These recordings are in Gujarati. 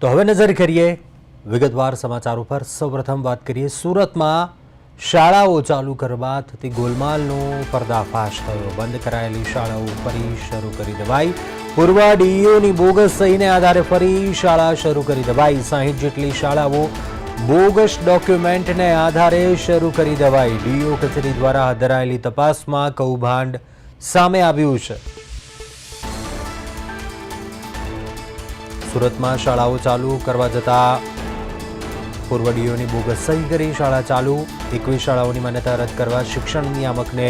તો હવે નજર કરીએ વિગતવાર સમાચારો પર. સૌપ્રથમ વાત કરીએ, સુરતમાં શાળાઓ ચાલુ કરવા થતી ગોલમાલનો પર્દાફાશ થયો. બંધ કરાયેલી શાળાઓ ફરી શરૂ કરી દેવાઈ. પૂર્વ ડીઈઓની બોગસ સહીને આધારે ફરી શાળા શરૂ કરી દેવાઈ. સાહીઠ જેટલી શાળાઓ બોગસ ડોક્યુમેન્ટને આધારે શરૂ કરી દેવાઈ. ડીઈઓ કચેરી દ્વારા હાથ ધરાયેલી તપાસમાં કૌભાંડ સામે આવ્યું છે. સુરતમાં શાળાઓ ચાલુ કરવા જતા પૂર્વ ડીઓની બોગસ સહી કરી શાળા ચાલુ. એકવીસ શાળાઓની માન્યતા રદ કરવા શિક્ષણ નિયામકને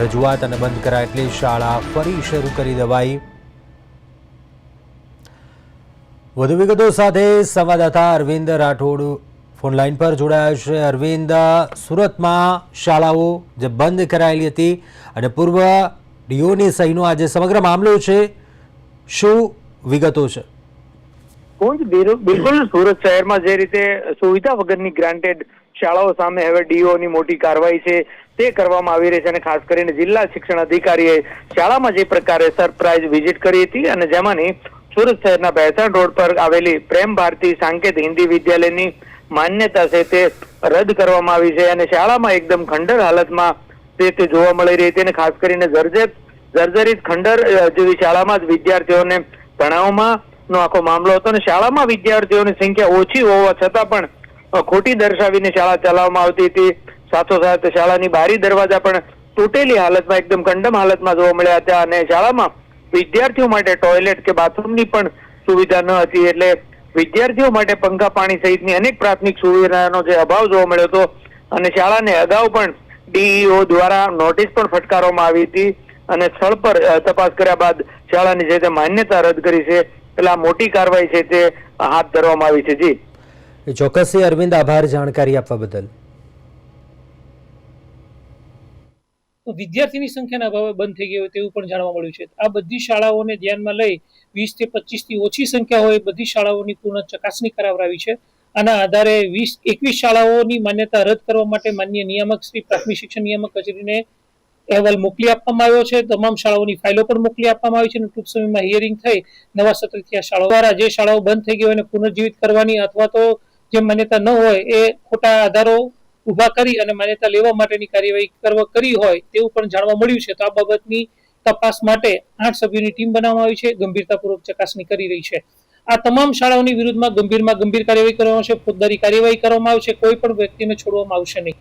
રજૂઆત અને બંધ કરાય એટલે શાળા ફરી શરૂ કરી દેવાઈ. વધુ વિગતો સાથે સંવાદદાતા અરવિંદ રાઠોડ ફોનલાઈન પર જોડાયા છે. અરવિંદ, સુરતમાં શાળાઓ જે બંધ કરાયેલી હતી અને પૂર્વ ડીઓની સહીનો આજે સમગ્ર મામલો છે. શું વિગતો છે? કુંજ બિલકુલ સુરત શહેરમાં જે રીતે સુવિધા વગરની ગ્રાન્ટેડ શાળાઓ સામે હવે ડીઓની મોટી કાર્યવાહી છે, તે કરવામાં આવી રહી છે અને ખાસ કરીને જિલ્લા શિક્ષણ અધિકારીએ શાળામાં જે પ્રકારે સરપ્રાઇઝ વિઝિટ કરી હતી અને જેમાંની સુરત શહેરના ભેસાણ રોડ પર આવેલી પ્રેમ ભારતી સાંકેત હિન્દી વિદ્યાલયની માન્યતા છે તે રદ કરવામાં આવી છે અને શાળામાં એકદમ ખંડર હાલતમાં તે તે જોવા મળી રહી હતી અને ખાસ કરીને જર્જરિત જર્જરિત ખંડર જેવી શાળામાં જ વિદ્યાર્થીઓને ભણાવવામાં નો આખો મામલો હતો અને શાળામાં વિદ્યાર્થીઓની સંખ્યા ઓછી હોવા છતાં પણ ખોટી દર્શાવીને શાળા ચલાવવામાં આવતી હતી. સાથોસાથ શાળાની બારી દરવાજા પણ તૂટેલી હાલતમાં, એકદમ કંડમ હાલતમાં જોવા મળ્યા હતા અને શાળામાં વિદ્યાર્થીઓ માટે ટોયલેટ કે બાથરૂમની પણ સુવિધા ન હતી એટલે વિદ્યાર્થીઓ માટે પંખા, પાણી સહિતની અનેક પ્રાથમિક સુવિધાનો જે અભાવ જોવા મળ્યો હતો અને શાળાને અગાઉ પણ ડીઈઓ દ્વારા નોટિસ પણ ફટકારવામાં આવી હતી અને સ્થળ પર તપાસ કર્યા બાદ શાળાની જે માન્યતા રદ કરી છે એટલે આ મોટી કાર્યવાહી છે તે હાથ ધરવામાં આવી છે. જી. ચોક્કસથી અરવિંદ આભાર જાણકારી આપવા બદલ. તો વિદ્યાર્થીની સંખ્યાના અભાવે બંધ થઈ ગઈ હોય તેવું પણ જાણવા મળ્યું છે. આ બધી શાળાઓને ધ્યાનમાં લઈ વીસથી પચીસથી ઓછી સંખ્યા હોય બધી શાળાઓની પૂર્ણ ચકાસણી કરાવરાવી છે. આના આધારે વીસ એકવીસ શાળાઓની માન્યતા રદ કરવા માટે માન્ય નિયામક શ્રી પ્રાથમિક શિક્ષણ નિયામક કચેરીને અહેવાલ મોકલી આપવામાં આવ્યો છે. તમામ શાળાઓની ફાઇલો પણ મોકલી આપવામાં આવી છે અને ટૂંક સમયમાં હિયરિંગ થઈ. નવા સત્રથી આ શાળાઓ દ્વારા જે શાળાઓ બંધ થઈ ગઈ હોય એને પુનર્જીવિત કરવાની અથવા તો જે માન્યતા ન હોય એ ખોટા આધારો ઊભા કરી અને માન્યતા લેવા માટેની કાર્યવાહી કરવા કરી હોય તેવું પણ જાણવા મળ્યું છે. તો આ બાબતની તપાસ માટે આઠ સભ્યોની ટીમ બનાવવામાં આવી છે. ગંભીરતાપૂર્વક ચકાસણી કરી રહી છે. આ તમામ શાળાઓની વિરુદ્ધમાં ગંભીરમાં ગંભીર કાર્યવાહી કરવામાં આવશે. ફોજદારી કાર્યવાહી કરવામાં આવશે. કોઈ પણ વ્યક્તિને છોડવામાં આવશે નહીં.